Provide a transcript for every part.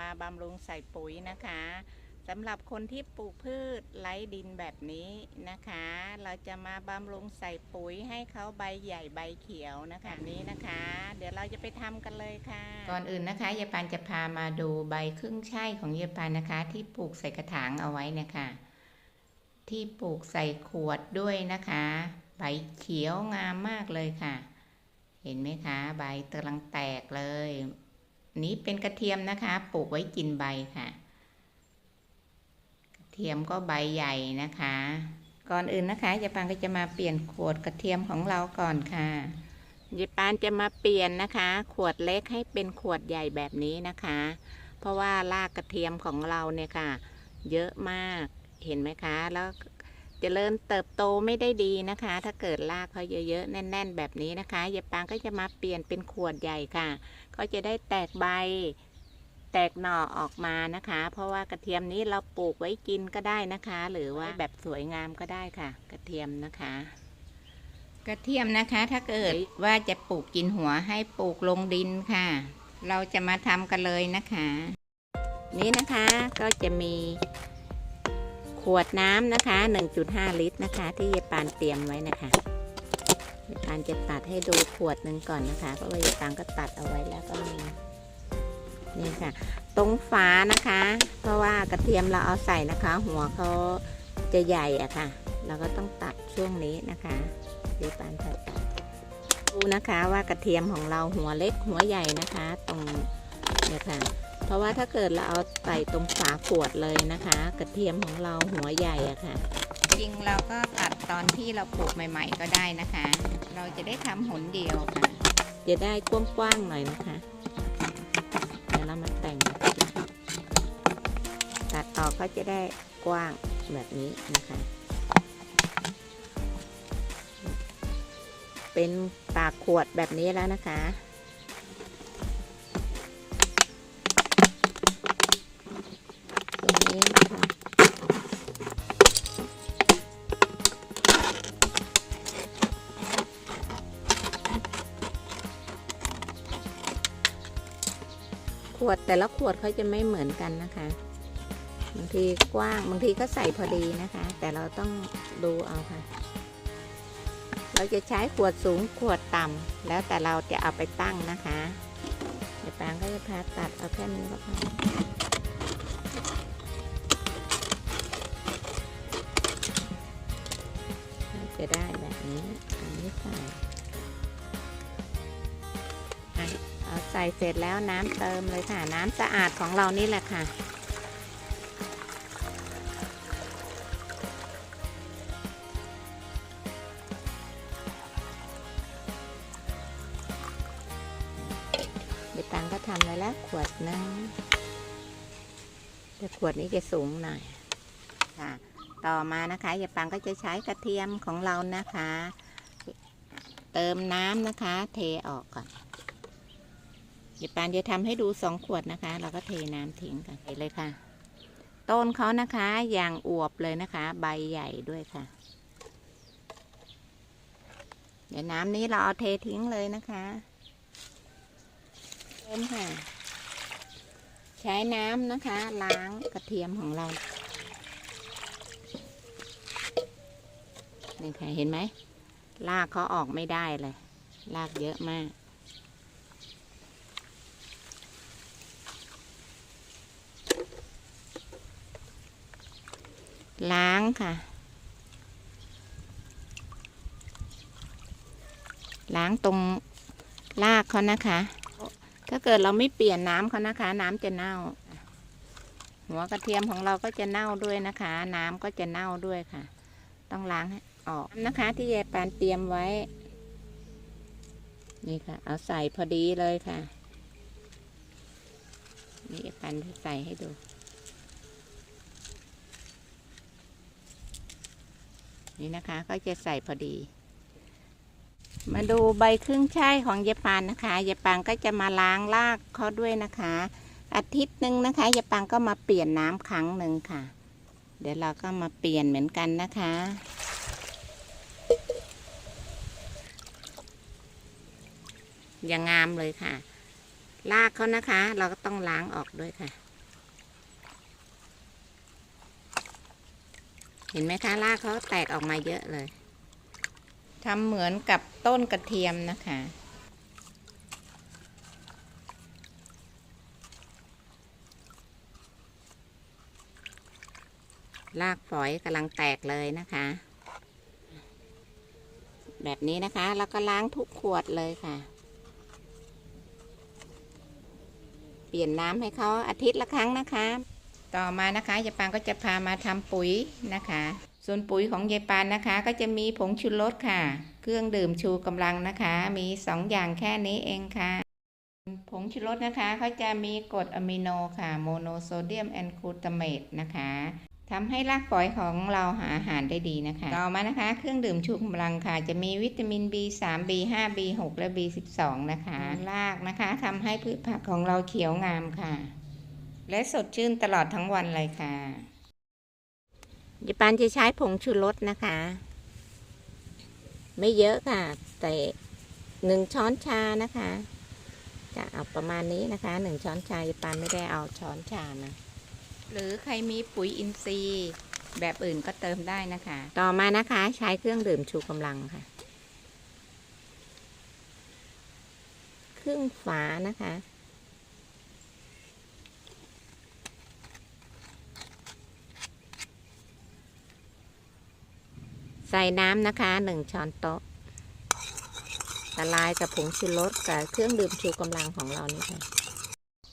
มาบำรุงใส่ปุ๋ยนะคะสำหรับคนที่ปลูกพืชไร้ดินแบบนี้นะคะ เราจะมาบำรุงใส่ปุ๋ยให้เขาใบใหญ่ใบเขียวนะคะนี้นะคะ เดี๋ยวเราจะไปทำกันเลยค่ะ ก่อนอื่นนะคะยายปานจะพามาดูใบครึ่งช่ายของยายปานนะคะ ที่ปลูกใส่กระถางเอาไว้นะคะ ที่ปลูกใส่ขวดด้วยนะคะ ใบเขียวงามมากเลยค่ะ เห็นไหมคะ ใบกำลังแตกเลย นี้เป็นกระเทียมนะคะ ปลูกไว้กินใบค่ะ กระเทียมก็ใบใหญ่นะคะ ก่อนอื่นนะคะยายปานก็จะมาเปลี่ยนขวดกระเทียมของเราก่อนค่ะยายปานจะมาเปลี่ยนนะคะ ขวดเล็กให้เป็นขวดใหญ่แบบนี้นะคะ เพราะว่ารากกระเทียมของเราเนี่ยค่ะ เยอะมากเห็นไหมคะ แล้ว จริญเติบโตไม่ได้ดีนะคะ ถ้าเกิดรากเขาเยอะๆแน่น ๆ แบบนี้นะคะยายปางก็จะมาเปลี่ยนเป็นขวดใหญ่ค่ะ ก็จะได้แตกใบแตกหน่อออกมานะคะ เพราะว่ากระเทียมนี้เราปลูกไว้กินก็ได้นะคะ หรือว่าแบบสวยงามก็ได้ค่ะ กระเทียมนะคะ กระเทียมนะคะ ถ้าเกิดว่าจะปลูกกินหัวให้ปลูกลงดินค่ะ เราจะมาทำกันเลยนะคะ นี่นะคะก็จะมี ขวดน้ำนะคะ 1.5 ลิตรนะคะ ที่ยายปานเตรียมไว้นะคะยายปานจะตัดให้ดูขวดหนึ่งก่อนนะคะ เพราะว่ายายปานก็ตัดเอาไว้แล้วก็มีนี่ค่ะ ตรงฝานะคะ เพราะว่ากระเทียมเราเอาใส่นะคะ หัวเขาจะใหญ่อะค่ะ เราก็ต้องตัดช่วงนี้นะคะยายปานตัดตัดดูนะคะว่ากระเทียมของเราหัวเล็กหัวใหญ่นะคะ ตรงเนี่ยค่ะ เพราะว่าถ้าเกิดเราเอาใส่ตรงฝาขวดเลยนะคะ กระเทียมของเราหัวใหญ่อะค่ะจริงเราก็ตัดตอนที่เราปลูกใหม่ ๆ ก็ได้นะคะ เราจะได้ทำหนเดียวค่ะ จะได้กว้างๆหน่อยนะคะ เดี๋ยวเรามาแต่ง ตัดออกก็จะได้กว้างแบบนี้นะคะ เป็นปากขวดแบบนี้แล้วนะคะ ขวดแต่ละขวดเขาจะไม่เหมือนกันนะคะ บางทีกว้างบางทีก็ใส่พอดีนะคะ แต่เราต้องดูเอาค่ะ เราจะใช้ขวดสูงขวดต่ำแล้วแต่เราจะเอาไปตั้งนะคะเดี๋ยวแปางก็จะพาตัดเอาแค่นี้ก็พอจะได้แบบนี้อันนี้ใส่ เอาใส่เสร็จแล้วน้ำเติมเลยค่ะ น้ำสะอาดของเรานี่แหละค่ะ เบตังก็ทำไว้แล้วขวดนึงแต่ขวดนี้จะสูงหน่อยค่ะ ต่อมานะคะยายปังก็จะใช้กระเทียมของเรานะคะ เติมน้ำนะคะ เทออกก่อน ยายปังจะทำให้ดูสองขวดนะคะ เราก็เทน้ำทิ้งกันเลยค่ะ ต้นเขานะคะอย่างอวบเลยนะคะ ใบใหญ่ด้วยค่ะ เดี๋ยวน้ำนี้เราเอาเททิ้งเลยนะคะเติมค่ะ ใช้น้ำนะคะ ล้างกระเทียมของเรานี่ค่ะเห็นไหมลากเขาออกไม่ได้เลย ลากเยอะมาก ล้างค่ะ ล้างตรงลากเขานะคะ ถ้าเกิดเราไม่เปลี่ยนน้ำเขานะคะ น้ำจะเน่า หัวกระเทียมของเราก็จะเน่าด้วยนะคะ น้ำก็จะเน่าด้วยค่ะ ต้องล้างออกนะคะ ที่ยายปานเตรียมไว้ นี่ค่ะ เอาใส่พอดีเลยค่ะ นี่ยายปานใส่ให้ดู นี่นะคะ ก็จะใส่พอดี มาดูใบครึ่งช่ายของยายปานนะคะยายปานก็จะมาล้างรากเขาด้วยนะคะ อาทิตย์หนึ่งนะคะยายปานก็มาเปลี่ยนน้ำครั้งหนึ่งค่ะ เดี๋ยวเราก็มาเปลี่ยนเหมือนกันนะคะอย่างงามเลยค่ะลากเขานะคะ เราก็ต้องล้างออกด้วยค่ะ เห็นไหมคะรากเขาแตกออกมาเยอะเลยทำเหมือนกับต้นกระเทียมนะคะ รากฝอยกำลังแตกเลยนะคะ แบบนี้นะคะ แล้วก็ล้างทุกขวดเลยค่ะ เปลี่ยนน้ำให้เขาอาทิตย์ละครั้งนะคะ ต่อมานะคะยายปานก็จะพามาทำปุ๋ยนะคะ ส่วนปุ๋ยของยายปานนะคะ ก็จะมีผงชูรสค่ะ เครื่องดื่มชูกำลังนะคะ มีสองอย่างแค่นี้เองค่ะ ผงชูรสนะคะเขาจะมีกรดอะมิโนค่ะโมโนโซเดียมแอนกลูตาเมตนะคะทำให้รากฝอยของเราหาอาหารได้ดีนะคะ ต่อมานะคะ เครื่องดื่มชูกำลังค่ะ จะมีวิตามิน B3 B5 B6 และ B12 นะคะ รากนะคะทำให้พืชผักของเราเขียวงามค่ะ และสดชื่นตลอดทั้งวันเลยค่ะยายปานจะใช้ผงชูรสนะคะ ไม่เยอะค่ะ แต่หนึ่งช้อนชานะคะ จะเอาประมาณนี้นะคะหนึ่งช้อนชายายปานไม่ได้เอาช้อนชานะหรือใครมีปุ๋ยอินทรีย์แบบอื่นก็เติมได้นะคะ ต่อมานะคะใช้เครื่องดื่มชูกำลังค่ะ ครึ่งฝานะคะ ใส่น้ำนะคะหนึ่งช้อนโต๊ะละลายกับผงชูรสกับเครื่องดื่มชูกำลังของเรานี่ค่ะ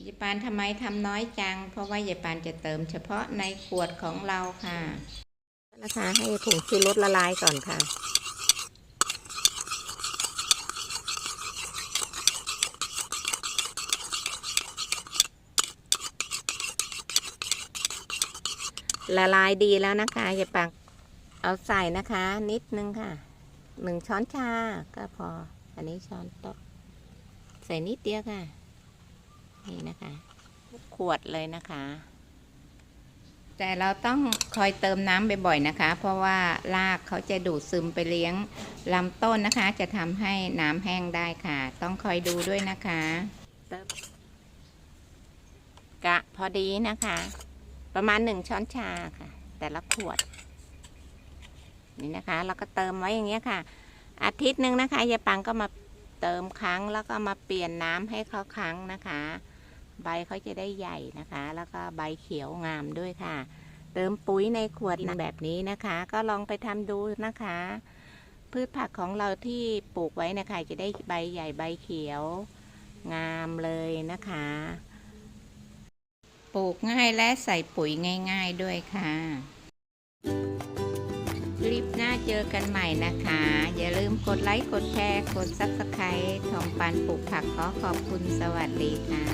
ยายปานทำไมทำน้อยจัง เพราะว่ายายปานจะเติมเฉพาะในขวดของเราค่ะนะคะให้ผงชูรสละลายก่อนค่ะละลายดีแล้วนะคะอย่าปัก เอาใส่นะคะ นิดนึงค่ะหนึ่งช้อนชาก็พอ อันนี้ช้อนโต๊ะใส่นิดเดียวค่ะ นี่นะคะ ขวดเลยนะคะ แต่เราต้องคอยเติมน้ำบ่อยๆนะคะ เพราะว่ารากเขาจะดูดซึมไปเลี้ยงลำต้นนะคะ จะทำให้น้ำแห้งได้ค่ะ ต้องคอยดูด้วยนะคะเติมกะพอดีนะคะ ประมาณหนึ่งช้อนชาค่ะ แต่ละขวด นี่นะคะ เราก็เติมไว้อย่างเงี้ยค่ะ อาทิตย์หนึ่งนะคะยายปังก็มาเติมครั้งแล้วก็มาเปลี่ยนน้ำให้เขาครั้งนะคะ ใบเขาจะได้ใหญ่นะคะ แล้วก็ใบเขียวงามด้วยค่ะ เติมปุ๋ยในขวดแบบนี้นะคะ ก็ลองไปทำดูนะคะ พืชผักของเราที่ปลูกไว้นะคะ จะได้ใบใหญ่ใบเขียว งามเลยนะคะ ปลูกง่ายและใส่ปุ๋ยง่าย ๆด้วยค่ะ ลิปหน้าเจอกันใหม่นะคะ อย่าลืมกดไลค์ กดแชร์ กดซับสไครต์ทองปันปลูกผักขอขอบคุณสวัสดีค่ะ